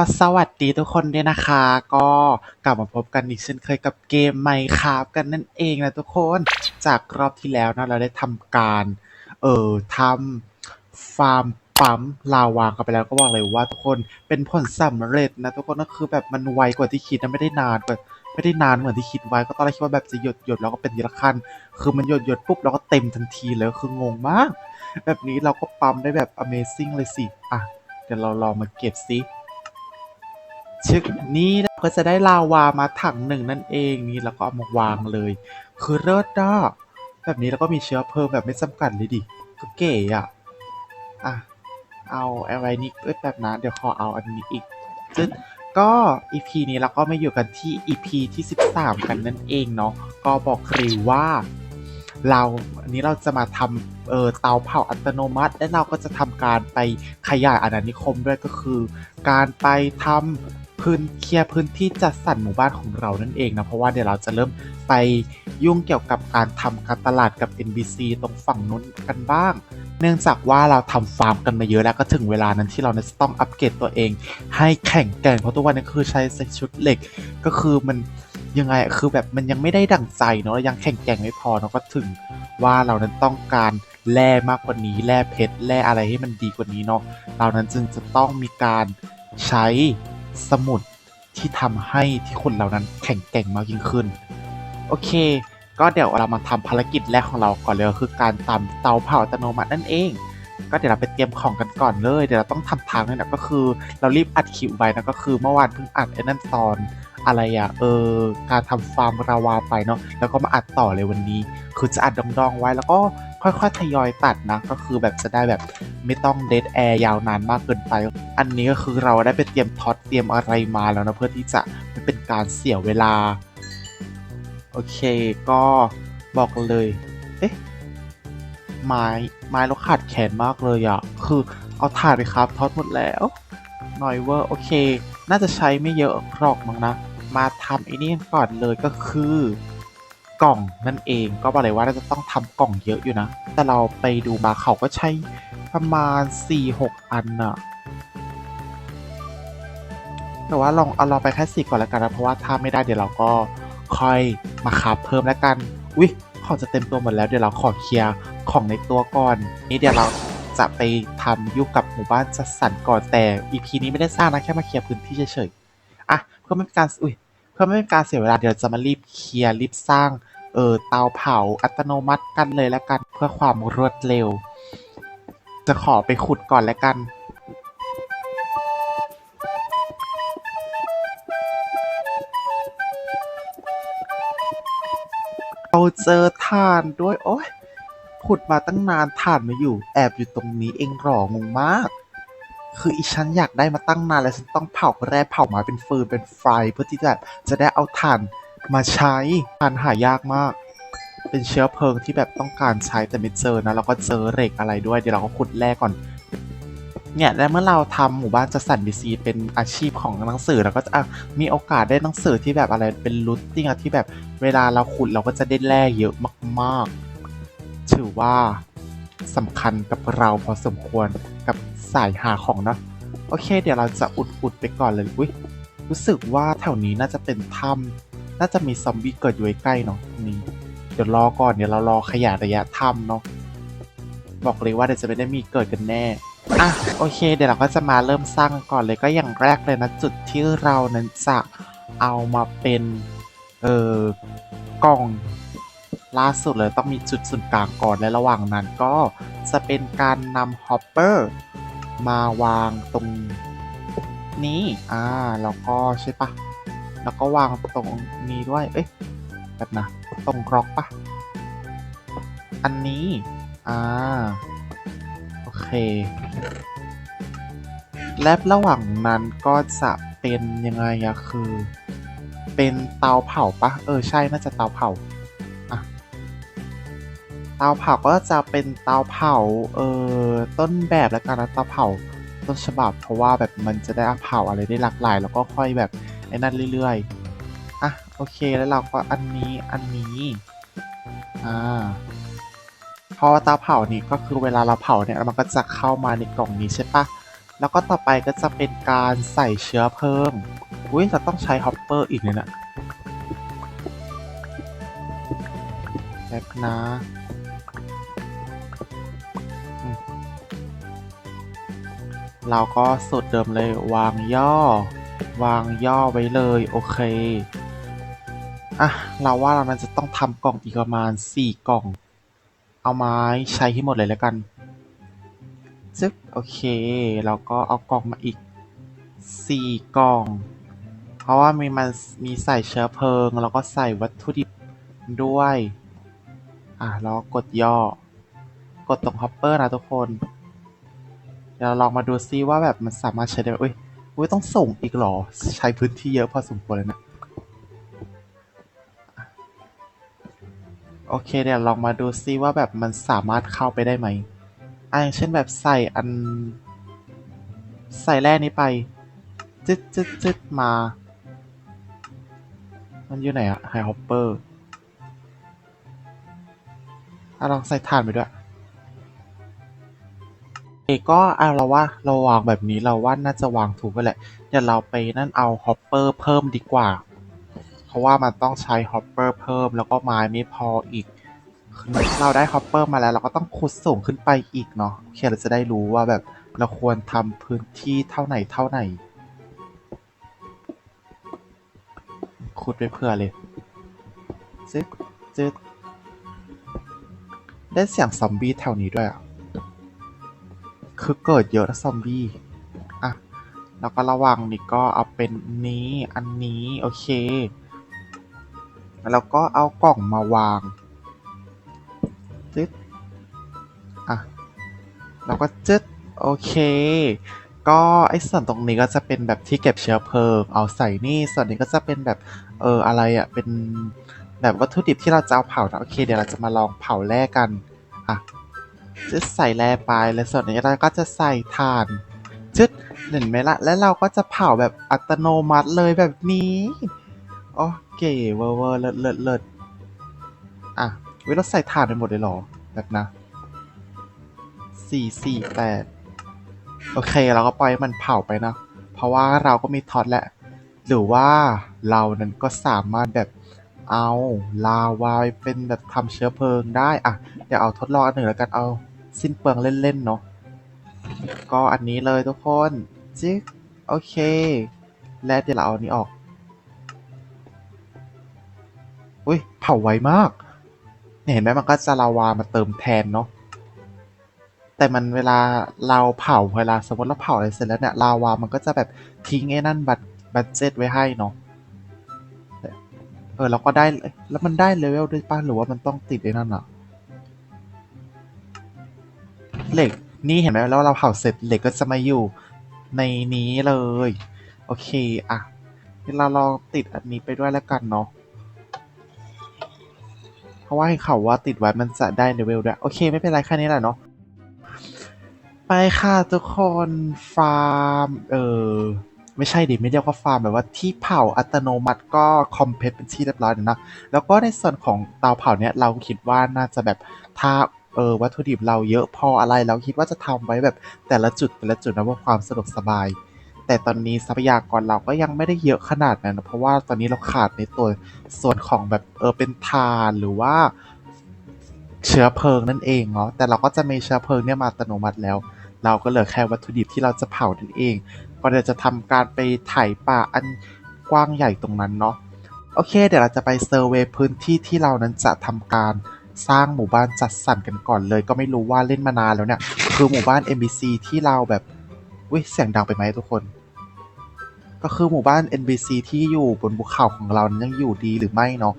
ก็สวัสดีทุกคนด้วยนะคะ ก็กลับมาพบกันอีกเช่นเคยกับเกมไมค์ครับกันนั่นเองนะทุกคนจากรอบที่แล้วนะเราได้ทำการ เอ่อทำฟาร์มปั๊มลาวากันไปแล้วก็บอกเลยว่าทุกคนเป็นผลสำเร็จนะทุกคนก็คือแบบมันไวกว่าที่คิดนะไม่ได้นานกว่าไม่ได้นานเหมือนที่คิดไว้ก็ตอนแรกคิดว่าแบบจะหยดหยดแล้วก็เป็นทีละขั้นคือมันหยดหยดปุ๊บแล้วก็เต็มทันทีเลยคืองงมาก แบบนี้เราก็ปั๊มได้แบบ Amazing เลยสิอะเดี๋ยวเราลองมาเก็บซิ ชึกนี่เราก็จะได้ลาวามาถังหนึ่งนั่นเองนี่แล้วก็เอามาวางเลย คือเลิศด้าแบบนี้แล้วก็มีเชื้อเพลิงแบบไม่จำกัดเลยดิก็เก๋อะอะเอาอะไรนี่เอ้ยแบบนั้นเดี๋ยวขอเอาอันนี้อีกจึ๊ดก็ EP นี้เราก็มาอยู่กันที่ EP ที่ 13 กันนั่นเองเนาะก็บอกเลยว่า เราอันนี้เราจะมาทำเออเตาเผาอัตโนมัติ และเราก็จะทำการไปขยายอาณานิคมด้วยก็คือ การไปทำ พื้นเคลียร์พื้นที่จัดสรรหมู่บ้านของเรานั่นเองนะเพราะว่าเดี๋ยวเราจะเริ่มไปยุ่งเกี่ยวกับการทำการตลาดกับ NBC ตรงฝั่งนู้นกันบ้าง เนื่องจากว่าเราทำฟาร์มกันมาเยอะแล้วก็ถึงเวลานั้นที่เราจะต้องอัปเกรดตัวเอง ให้แข่งแกร่งเพราะทุกวันนี้คือใช้ชุดเหล็กก็คือมันยังไงคือแบบมันยังไม่ได้ดั่งใจเนาะยังแข่งแกร่งไม่พอเนาะก็ถึงว่าเรานั้นต้องการแร่มากกว่านี้แร่เพชรแร่อะไรให้มันดีกว่านี้เนาะเรานั้นจึงจะต้องมีการใช้ สมุดที่ทำให้ที่คนเรานั้นแข่งแกร่งมากยิ่งขึ้น โอเค ก็เดี๋ยวเรามาทำภารกิจแรกของเราก่อนเลยก็คือการตำเตาเผาอัตโนมัตินั่นเอง ก็เดี๋ยวเราไปเตรียมของกันก่อนเลย เดี๋ยวเราต้องทำทางนี่แหละก็คือ เรารีบอัดคลิปไว้นะก็คือเมื่อวานเพิ่งอัดไอ้นั่นตอนอะไรอะเออการทำฟาร์มราวาไปเนาะแล้วก็มาอัดต่อเลยวันนี้ คือจะอัดดองๆไว้แล้วก็ ค่อยๆทยอยตัดนะ ก็คือแบบจะได้แบบไม่ต้องเดทแอร์ยาวนานมากเกินไป อันนี้ก็คือเราได้ไปเตรียมท็อตเตรียมอะไรมาแล้วนะ เพื่อที่จะไม่เป็นการเสียเวลา โอเคก็บอกเลย เอ๊ะ ไม้ไม้เราขาดแขนมากเลยอะคือเอาถ่านไปครับท็อดหมดแล้วหน่อยเวอร์โอเค น่าจะใช้ไม่เยอะหรอกมั้งนะ มาทำไอ้นี่ก่อนเลยก็คือ กล่องนั่นเองก็บอกเลยว่าน่าจะต้องทำกล่องเยอะอยู่นะ แต่เราไปดูมาเขาก็ใช้ประมาณ 4-6 อันอะแต่ว่าลองเอาลองไปแค่สี่ก่อนแล้วกันนะเพราะว่าถ้าไม่ได้เดี๋ยวเราก็ค่อยมาคราฟเพิ่มแล้วกันอุ๊ยของจะเต็มตัวหมดแล้วเดี๋ยวเราขอเคลียร์ของในตัวก่อน นี่เดี๋ยวเราจะไปทำยุ่กับหมู่บ้านจัดสรรก่อนแต่ EP นี้ไม่ได้สร้างนะแค่มาเคลียร์พื้นที่เฉยๆอะเพื่อไม่เป็นการอุ๊ย พื่อไม่เป็นการเสียเวลาเดี๋ยวจะมารีบเคลียร์รีบสร้างเออเตาเผาอัตโนมัติกันเลยแล้วกันเพื่อความรวดเร็ว จะขอไปขุดก่อนแล้วกันเราเจอถ่านด้วย โอ้ยขุดมาตั้งนานถ่านมาอยู่ แอบอยู่ตรงนี้เองหรองงมาก คืออีฉันอยากได้มาตั้งนานแล้วฉันต้องเผาแร่เผาไม้เป็นฟืนเป็นไฟเพื่อที่จะจะได้เอาถ่านมาใช้ถ่านหายากมาก เป็นเชื้อเพลิงที่แบบต้องการใช้แต่ไม่เจอนะแล้วก็เจอเหล็กอะไรด้วยเดี๋ยวเราก็ขุดแร่ก่อนเนี่ยและเมื่อเราทำหมู่บ้านจัดสรรบีซีเป็นอาชีพของหนังสือเราก็จะมีโอกาสได้หนังสือที่แบบอะไรเป็นรูทติ้งอะที่แบบเวลาเราขุดเราก็จะได้แร่เยอะมาก ๆ ถือว่าสำคัญกับเราพอสมควรกับ สายหาของเนะ โอเค เดี๋ยวเราจะอุดๆไปก่อนเลยอุ้ยรู้สึกว่าแถวนี้น่าจะเป็นถ้ำน่าจะมีซอมบี้เกิดอยู่ใกล้เนาะตรงนี้เดี๋ยวรอก่อนเดี๋ยวเรารอขยายระยะถ้ำเนาะบอกเลยว่าเดี๋ยวจะไม่ได้มีเกิดกันแน่อะโอเค เดี๋ยวเราก็จะมาเริ่มสร้างก่อนเลยก็อย่างแรกเลยนะจุดที่เรานั้นจะเอามาเป็นเอ่อกล่องล่าสุดเลยต้องมีจุดศูนย์กลางก่อนและระหว่างนั้นก็จะเป็นการนำฮอปเปอร์ มาวางตรงนี้ อ่า แล้วก็ใช่ปะ แล้วก็วางตรงนี้ด้วย เอ๊ะแบบนะ ตรงกรอกปะ อันนี้ อ่า โอเค และระหว่างนั้นก็จะเป็นยังไงอะคือ เป็นเตาเผาปะ เออ ใช่ น่าจะเตาเผา เตาเผาก็จะเป็นเตาเผาเอ่อต้นแบบแล้วกันนะเตาเผาต้นฉบับ เพราะว่าแบบมันจะได้เผาอะไรได้หลากหลาย แล้วก็ค่อยแบบไอ้นั่นเรื่อยๆอะโอเคแล้วเราก็อันนี้อันนี้อ่าเพราะว่าเตาเผานี่ก็คือเวลาเราเผาเนี่ยมันก็จะเข้ามาในกล่องนี้ใช่ปะแล้วก็ต่อไปก็จะเป็นการใส่เชื้อเพลิงอุ้ยจะต้องใช้ฮอปเปอร์อีกเนี่ยนะแป๊บนะ เราก็สูตรเดิมเลยวางย่อ วางย่อไว้เลยโอเคอะเราว่าเรามันจะต้องทำกล่องอีกประมาณ4กล่อง เอาไม้ใช้ให้หมดเลยแล้วกันจึ๊บโอเคเราก็เอากล่องมาอีก4กล่อง เพราะว่ามีมันมีใส่เชื้อเพลิง แล้วก็ใส่วัตถุดิบด้วย อะแล้วก็กดย่อ กดตรงฮอปเปอร์นะทุกคน เดี๋ยวลองมาดูซิว่าแบบมันสามารถใช้ได้ไหมอุ้ยอุ้ยต้องส่งอีกหรอ ใช้พื้นที่เยอะพอสมควรเลยนะ โอเคเดี๋ยวลองมาดูซิว่าแบบมันสามารถเข้าไปได้ไหมอะอย่างเช่นแบบใส่อัน ใส่แร่นี้ไปจึ๊ดจึ๊ดจึ๊ดมา มันอยู่ไหนอะไฮฮอปเปอร์อะลองใส่ถ่านไปด้วย กก็เอาเราว่า เราวางแบบนี้เราว่าน่าจะวางถูกไปแหละ เดี๋ยวเราไปนั่นเอาฮอปเปอร์เพิ่มดีกว่า เพราะว่ามันต้องใช้ฮอปเปอร์เพิ่มแล้วก็ไม้ไม่พออีก เราได้ฮอปเปอร์มาแล้ว เราก็ต้องขุดสูงขึ้นไปอีกเนาะโอเคเราจะได้รู้ว่าแบบเราควรทำพื้นที่เท่าไหนเท่าไหนขุดไปเผื่อเลยจึ๊ดจึ๊ดได้เสียงซอมบี้แถวนี้ด้วยอะ คือเกิดเยอะนะซอมบี้ อะ แล้วก็ระวังนี่ก็เอาเป็นนี้อันนี้ โอเค แล้วก็เอากล่องมาวางจึ๊ดอะ แล้วก็จึ๊ดโอเค ก็ไอ้ส่วนตรงนี้ก็จะเป็นแบบที่เก็บเชื้อเพลิง เอาใส่นี่ ส่วนนี้ก็จะเป็นแบบเอออะไรอะ่ะ เป็นแบบวัตถุดิบที่เราจะเอาเผานะโอเค เดี๋ยวเราจะมาลองเผาแร่กัน จะใส่แร่ไปแล้วส่วนนี้เราก็จะใส่ถ่านจึ๊ดเห็นไหมละแล้วเราก็จะเผาแบบอัตโนมัติเลยแบบนี้โอเคเวอร์เวอร์เลิศเลิศเลิศอะเว้ยเราใส่ถ่านไปหมดเลยหรอแบบนะสี่สี่แปดโอเคเราก็ปล่อยให้มันเผาไปนะ เพราะว่าเราก็มีท็อตแหละ หรือว่าเรานั้นก็สามารถแบบเอาลาวาเป็นแบบทำเชื้อเพลิงได้ อะ เดี๋ยวเอาทดลองอันหนึ่งแล้วกันเอา สิ้นเปลืองเล่นๆเนาะก็อันนี้เลยทุกคนจิ๊กโอเค และเดี๋ยวเราเอาอันนี้ออก อุ้ยเผาไวมากเนี่ยเห็นไหมมันก็จะลาวามาเติมแทนเนาะแต่มันเวลาเราเผาเวลาสมมติเราเผาอะไรเสร็จแล้วเนี่ยลาวามันก็จะแบบทิ้งไอ้นั่นบัตบัตเจ็ตไว้ให้เนาะเออเราก็ได้แล้วมันได้เลเวลด้วยป่ะหรือว่ามันต้องติดไอ้นั่นอะ เหล็ก นี่เห็นไหมแล้วเราเผาเสร็จเหล็กก็จะมาอยู่ในนี้เลย โอเคอะเราลองติดอันนี้ไปด้วยแล้วกันเนาะเพราะว่าให้เขาว่าติดไว้มันจะได้เลเวลด้วย โอเคไม่เป็นไรแค่นี้แหละเนาะไปค่ะทุกคนฟาร์ม เออไม่ใช่ดิไม่เรียกว่าฟาร์มแบบว่าที่เผาอัตโนมัติก็คอมเพลตเป็นที่เรียบร้อยนะแล้วก็ในส่วนของเตาเผาเนี่ยเราคิดว่าน่าจะแบบถ้า เออวัตถุดิบเราเยอะพออะไรเราคิดว่าจะทำไว้แบบแต่ละจุดแต่ละจุดนะเพื่อความสะดวกสบาย แต่ตอนนี้ทรัพยากรเราก็ยังไม่ได้เยอะขนาดนั้นนะเพราะว่าตอนนี้เราขาดในตัวส่วนของแบบเออเป็นถ่านหรือว่าเชื้อเพลิงนั่นเองเนาะแต่เราก็จะมีเชื้อเพลิงเนี่ยมาอัตโนมัติแล้ว เราก็เหลือแค่วัตถุดิบที่เราจะเผานั่นเองก็เดี๋ยวจะทำการไปไถป่าอันกว้างใหญ่ตรงนั้นเนาะโอเค เดี๋ยวเราจะไปเซอร์เวยพื้นที่ที่เรานั้นจะทำการ สร้างหมู่บ้านจัดสรรกันก่อนเลยก็ไม่รู้ว่าเล่นมานานแล้วเนี่ย คือหมู่บ้าน NBC ที่เราแบบอุ้ยเสียงดังไปไหมทุกคน ก็คือหมู่บ้าน NBC ที่อยู่บนภูเขาของเรานั้นยังอยู่ดีหรือไม่เนาะ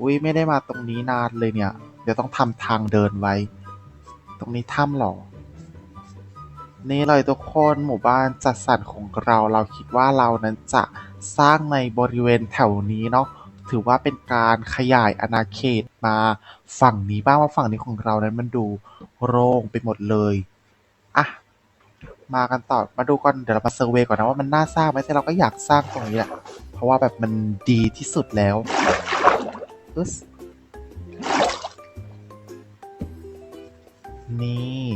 อุ้ยไม่ได้มาตรงนี้นานเลยเนี่ย เดี๋ยวต้องทำทางเดินไว้ ตรงนี้ถ้ำหรอนี่เลยทุกคนหมู่บ้านจัดสรรของเราเราคิดว่าเรานั้นจะสร้างในบริเวณแถวนี้เนาะ ถือว่าเป็นการขยายอาณาเขตมาฝั่งนี้บ้าง ว่าฝั่งนี้ของเรานั้นมันดูโล่งไปหมดเลยอะมากันต่อมาดูก่อนเดี๋ยวเรามาเซอร์เวยก่อนนะว่ามันน่าสร้างไหมแต่เราก็อยากสร้างตรงนี้แหละเพราะว่าแบบมันดีที่สุดแล้วอึ๊สนี่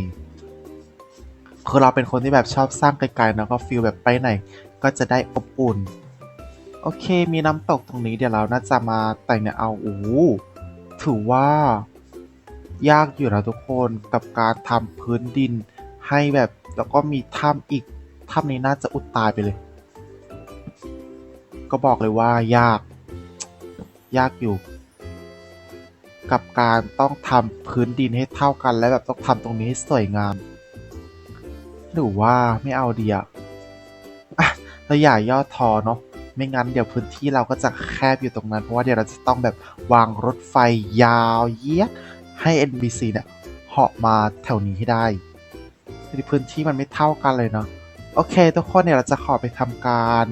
คือเราเป็นคนที่แบบชอบสร้างไกลๆแล้วก็ฟีลแบบไปไหน ก็จะได้อบอุ่น โอเค มีน้ำตกตรงนี้เดี๋ยวเราน่าจะมาแต่งเนี่ยเอาโอ้ถือว่า ยากอยู่นะทุกคนกับการทำพื้นดินให้แบบแล้วก็มีถ้ำอีกถ้ำนี้น่าจะอุดตายไปเลย ก็บอกเลยว่ายาก ยากอยู่ กับการต้องทำพื้นดินให้เท่ากันและแบบต้องทำตรงนี้ให้สวยงาม หรือว่าไม่เอาเดีอะอะเราอย่าย่อทอเนาะ ไม่งั้นเดี๋ยวพื้นที่เราก็จะแคบอยู่ตรงนั้น เพราะว่าเดี๋ยวเราจะต้องแบบวางรถไฟยาวเยียดให้ NBC เนี่ยเหาะมาแถวนี้ให้ได้ที่พื้นที่มันไม่เท่ากันเลยเนาะโอเค ทุกคนเนี่ยเราจะขอไปทำการ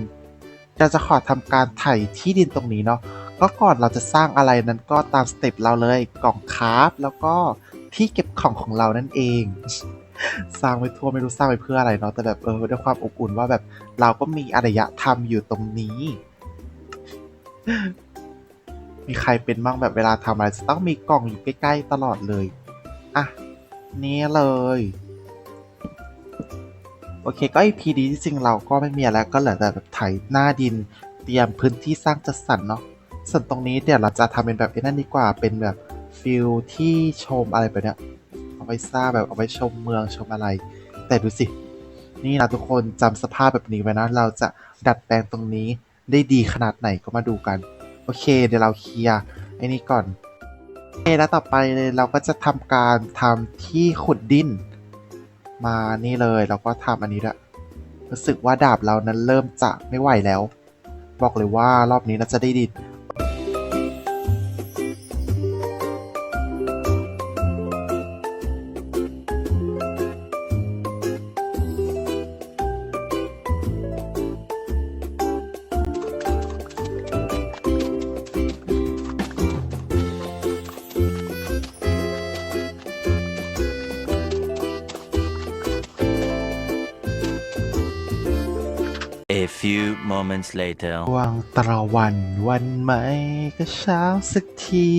เราจะขอทำการไถ่ที่ดินตรงนี้เนาะก็ก่อนเราจะสร้างอะไรนั้นก็ตามสเต็ปเราเลยกล่องคราฟแล้วก็ที่เก็บของของเรานั่นเอง สร้างไปทั่วไม่รู้สร้างไปเพื่ออะไรเนาะแต่แบบเออด้วยความอบอุ่นว่าแบบเราก็มีอารยธรรมอยู่ตรงนี้ มีใครเป็นบ้างแบบเวลาทำอะไรจะต้องมีกล่องอยู่ใกล้ๆตลอดเลยอะนี่เลยโอเคก็ EP ดีที่จริงเราก็ไม่มีอะไรก็เหลือแต่แบบไถหน้าดินเตรียมพื้นที่สร้างจัดสรรเนาะส่วนตรงนี้เดี๋ยวเราจะทำเป็นแบบนั่นดีกว่าเป็นแบบฟิลที่ชมอะไรแบบเนี้ย เอาไว้สร้างแบบเอาไว้ชมเมืองชมอะไร แต่ดูสินี่นะทุกคนจำสภาพแบบนี้ไว้นะเราจะดัดแปลงตรงนี้ได้ดีขนาดไหนก็มาดูกัน โอเค เดี๋ยวเราเคลียร์ไอ้นี่ก่อนโอเคแล้วต่อไปเลยเราก็จะทำการทำที่ขุดดิน มานี่เลยเราก็ทำอันนี้ละรู้สึกว่าดาบเรานั้นเริ่มจะไม่ไหวแล้ว บอกเลยว่ารอบนี้เราจะได้ดิ few moments later. วางตะวันวันไหมก็เช้าสักที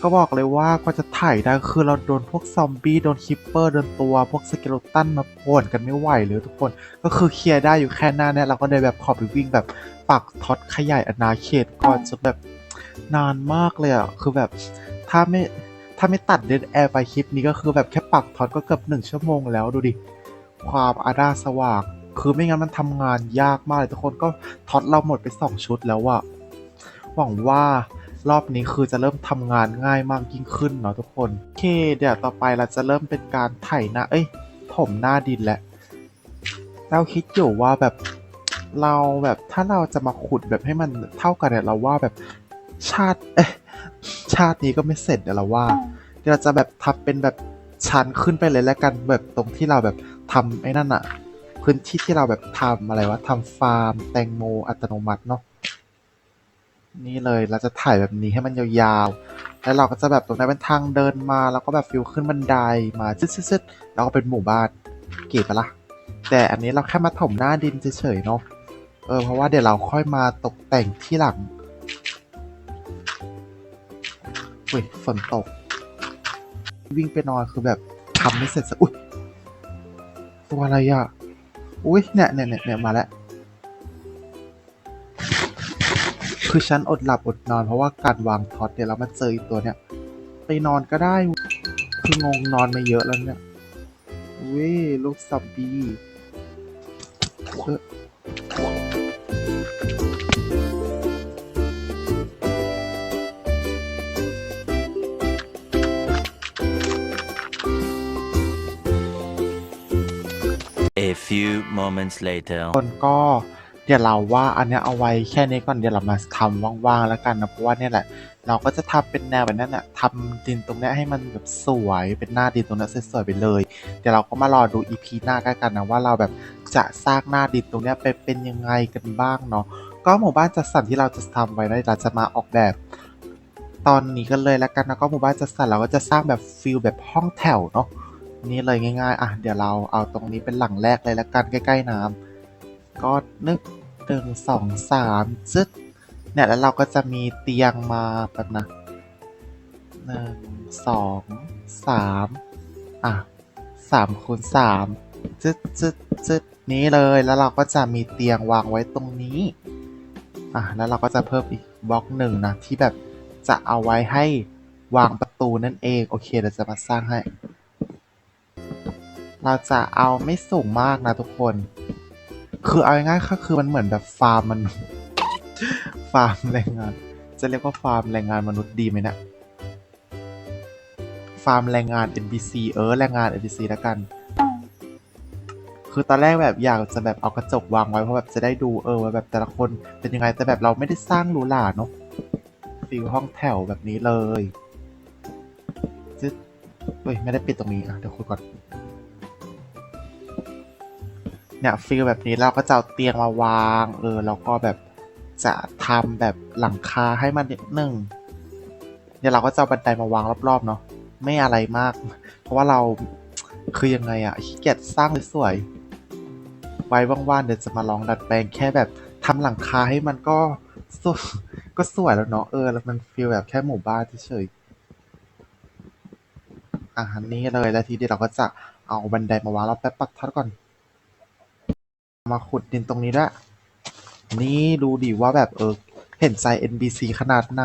ก็บอกเลยว่ากว่าจะถ่ายได้คือเราโดนพวกซอมบี้ โดนคิปเปอร์โดนตัวพวกสเกลตันมาป่วนกันไม่ไหวเลยทุกคน ก็คือเคลียร์ได้อยู่แค่หน้าเนี่ยเราก็เลยแบบขอไปวิ่งแบบปักท็อตขยายอาณาเขตก่อนจนแบบนานมากเลยอะ คือแบบถ้าไม่ถ้าไม่ตัดเดนแอร์ไปคลิปนี้ก็คือแบบแค่ปักท็อตก็เกือบหนึ่งชั่วโมงแล้วดูดิ ความอาร่าสว่าง คือไม่งั้นมันทำงานยากมากเลยทุกคนก็ท็อตเราหมดไปสองชุดแล้วอะหวังว่ารอบนี้คือจะเริ่มทำงานง่ายมากยิ่งขึ้นเนาะทุกคนโอเค เดี๋ยวต่อไปเราจะเริ่มเป็นการไถหน้าเอ้ยถมหน้าดินแหละเราคิดอยู่ว่าแบบเราแบบถ้าเราจะมาขุดแบบให้มันเท่ากันเนี่ยเราว่าแบบชาติเอ๊ะชาตินี้ก็ไม่เสร็จเดี๋ยวเราว่า เดี๋ยวเราจะแบบทำเป็นแบบชั้นขึ้นไปเลยแล้วกันแบบตรงที่เราแบบทำไอ้นั่นอะ พื้นที่ที่เราแบบทำอะไรวะทำฟาร์ม แตงโมอัตโนมัติเนาะนี่เลยเราจะถ่ายแบบนี้ให้มันยาวๆ แล้วเราก็จะแบบตรงนั้นเป็นทางเดินมา แล้วก็แบบฟิวขึ้นบันไดมาซึดๆๆแล้วก็เป็นหมู่บ้านเก๋ปะละ่ะ แต่อันนี้เราแค่มาถมหน้าดินเฉยๆเนาะเออเพราะว่าเดี๋ยวเราค่อยมาตกแต่งที่หลังอุ้ยฝนตก วิ่งไปนอนคือแบบทำไม่เสร็จสักอุ้ยตัวอะไรอะ อุ้ยเนี่ยเนี่ยเนี่ยเนี่ยมาแล้ว คือฉันอดหลับอดนอนเพราะว่าการวางท็อตเนี่ยแล้วมาเจออีกตัวเนี่ย ไปนอนก็ได้ คืองงนอนมาเยอะแล้วเนี่ยเว้ยลูกสับบี้เออ few moments later. คนก็เดี๋ยวเราว่าอันเนี้ยเอาไว้แค่นี้ก่อนเดี๋ยวเรามาทำว่างๆแล้วกันนะเพราะว่าเนี่ยแหละ เราก็จะทำเป็นแนวแบบนั้นน่ะทำดินตรงเนี้ยให้มันแบบสวยเป็นหน้าดินตรงเนี้ยสวยๆไปเลย เดี๋ยวเราก็มารอดูอีพีหน้ากันกันนะว่าเราแบบจะสร้างหน้าดินตรงเนี้ยไปเป็นยังไงกันบ้างเนาะก็หมู่บ้านจัดสรรที่เราจะทำไว้นะเราจะมาออกแบบตอนนี้กันเลยแล้วกันนะก็หมู่บ้านจัดสรรเราก็จะสร้างแบบฟิลแบบห้องแถวเนาะ นี่เลยง่าย ๆ อะ เดี๋ยวเราเอาตรงนี้เป็นหลังแรกเลยแล้วกันใกล้ ๆ น้ำก็นึกหนึ่งสองสามจึ๊ดเนี่ยแล้วเราก็จะมีเตียงมาแบบนะหนึ่งสองสามอะสามคูณสามจึ๊ดจึ๊ดจึ๊ดนี้เลยแล้วเราก็จะมีเตียงวางไว้ตรงนี้ อะแล้วเราก็จะเพิ่มอีกบล็อกหนึ่งนะที่แบบจะเอาไว้ให้วางประตูนั่นเอง โอเคเดี๋ยวจะมาสร้างให้ เราจะเอาไม่สูงมากนะทุกคน คือเอาง่ายๆก็คือมันเหมือนแบบฟาร์มมัน ฟาร์มแรงงาน จะเรียกว่าฟาร์มแรงงานมนุษย์ดีไหมเนะี่ยฟาร์มแรงงาน NPC เออแรงงาน NPC แล้วกัน คือตอนแรกแบบอยากจะแบบเอากระจกวางไว้เพราะแบบจะได้ดูเออว่าแบบแต่ละคนเป็นยังไงแต่แบบเราไม่ได้สร้างหรูหราเนาะฟิลห้องแถวแบบนี้เลยจึ๊ดเฮ้ยไม่ได้ปิดตรงนี้อะเดี๋ยวคุยก่อน เนี่ยฟิลแบบนี้เราก็จะเอาเตียงมาวางเออแล้วก็แบบจะทำแบบหลังคาให้มันนิดนึงเดี๋ยวเราก็จะเอาบันไดมาวางรอบๆเนาะไม่อะไรมาก เพราะว่าเราคือยังไงอะขี้เกียจสร้างสวยๆไว้ว่างๆเดี๋ยวจะมาลองดัดแปลงแค่แบบทำหลังคาให้มันก็สวยก็สวยแล้วเนาะเออแล้วมันฟีลแบบแค่หมู่บ้านเฉยๆอะนี้เลยแล้วทีนี้เราก็จะเอาบันไดมาวางแล้วแป๊บปักทัดก่อน มาขุดดินตรงนี้ด้วย นี่ดูดิว่าแบบเออ เห็นใจ NBC ขนาดไหน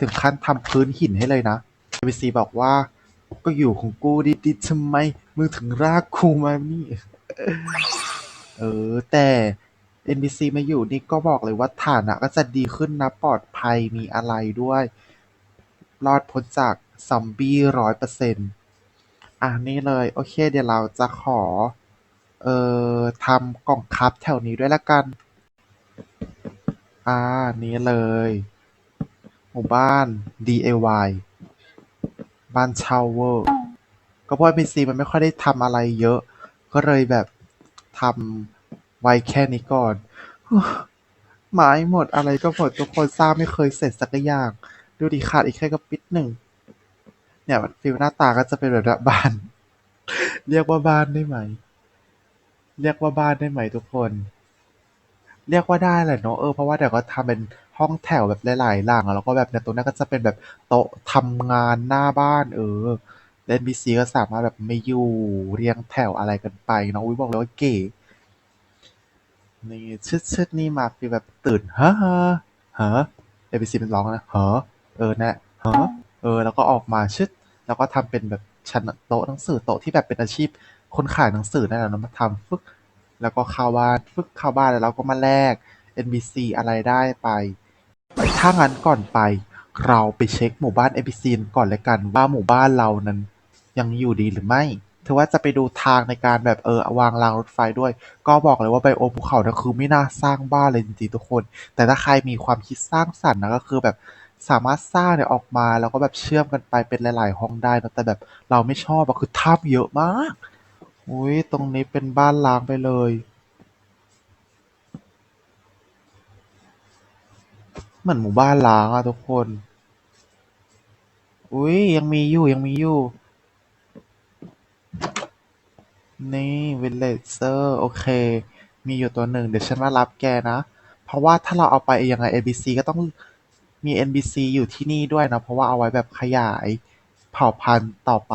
ถึงขั้นทำพื้นหินให้เลยนะ NBC บอกว่า ก็อยู่ของกูดิๆทำไม มึงถึงรากกูมานี่ เออ แต่ NBC มาอยู่นี่ก็บอกเลยว่าฐานะก็จะดีขึ้นนะ ปลอดภัยมีอะไรด้วย รอดพ้นจากซอมบี้ร้อยเปอร์เซ็นต์อะนี่เลย โอเค เดี๋ยวเราจะขอ เอ่อ ทำกล่องคับแถวนี้ด้วยละกัน อ่า นี้เลย หมู่บ้าน DIY บ้านเช่าเวอร์ ก็เพราะ NPC มันไม่ค่อยได้ทำอะไรเยอะ ก็เลยแบบทำไว้แค่นี้ก่อนไม้หมดอะไรก็หมดทุกคนสร้างไม่เคยเสร็จสักอย่าง ดูดิขาดอีกแค่กระปิดหนึ่ง เนี่ยฟิลหน้าตาก็จะเป็นแบบบ้าน เรียกว่าบ้านได้ไหม เรียกว่าบ้านได้ไหมทุกคน เรียกว่าได้แหละเนอะเออ เพราะว่าเดี๋ยวก็ทำเป็นห้องแถวแบบหลายๆหลังแล้วก็แบบในตรงนั้นก็จะเป็นแบบโต๊ะทำงานหน้าบ้าน เออเล่นบีซีก็สามารถแบบไม่อยู่เรียงแถวอะไรกันไปเนาะอุ้ยบอกเลยว่าเก๋นี่ชึดชึดนี่มาฟีลแบบตื่นฮะฮะฮะเอบีซีเป็นร้องนะฮะเออนะฮะเออ แล้วก็ออกมาชึดแล้วก็ทำเป็นแบบชั้นโต๊ะหนังสือโต๊ะที่แบบเป็นอาชีพ คนขายหนังสือนั่นแหละเนะมาทำฟึก แล้วก็เข้าบ้าน ฟึกเข้าบ้านแล้วเราก็มาแลก NBC อะไรได้ไป ถ้างั้นก่อนไป เราไปเช็คหมู่บ้าน NPC ก่อนเลยกันว่าหมู่บ้านเรานั้น ยังอยู่ดีหรือไม่ถือว่าจะไปดูทางในการแบบเออวางรางรถไฟด้วย ก็บอกเลยว่าไบโอมภูเขาเนี่ยคือไม่น่าสร้างบ้านเลยจริงๆทุกคน แต่ถ้าใครมีความคิดสร้างสรรค์นะก็คือแบบสามารถสร้างเนี่ยออกมาแล้วก็แบบเชื่อมกันไปเป็นหลาย ๆ ห้องได้นะแต่แบบเราไม่ชอบอะคือถ้ำเยอะมาก อุ้ยตรงนี้เป็นบ้านล้างไปเลยเหมือนหมู่บ้านล้างอะทุกคน อุ้ยยังมีอยู่ ยังมีอยู่ นี่วิลเลจเซอร์โอเค มีอยู่ตัวหนึ่ง เดี๋ยวฉันมารับแกนะ เพราะว่าถ้าเราเอาไปยังไง NPC ก็ต้องมี NPC อยู่ที่นี่ด้วยนะ เพราะว่าเอาไว้แบบขยายเผ่าพันธุ์ต่อไป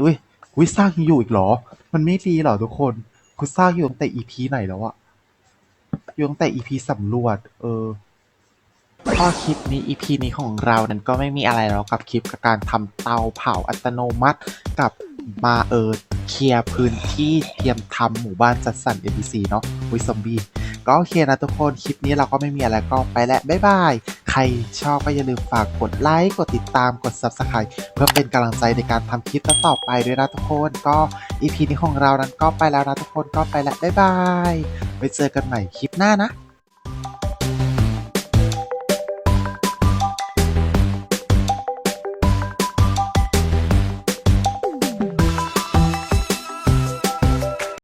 อุ้ย อุ้ยสร้างยังอยู่อีกเหรอ มันไม่ดีเหรอทุกคนคุณสร้างอยู่ตั้งแต่ EP ไหนแล้วอะอยู่ตั้งแต่ EP สำรวจ เออข้อคลิปนี้ EP นี้ของเรานั้นก็ไม่มีอะไรแล้วกับคลิปกับการทำเตาเผาอัตโนมัติกับมาเออเคลียร์พื้นที่เตรียมทำหมู่บ้านจัดสรร NPC เนาะวิซอมบี้ก็โอเคนะทุกคน คลิปนี้เราก็ไม่มีอะไรก็ไปแล้ว บ๊ายบาย ใครชอบก็อย่าลืมฝากกดไลค์กดติดตามกด Subscribe เพื่อเป็นกำลังใจในการทำคลิปต่อไปด้วยนะทุกคนก็ EP นี้ของเรานั้นก็ไปแล้วนะทุกคนก็ไปแล้วบ๊ายบายไว้เจอกันใหม่คลิปหน้านะ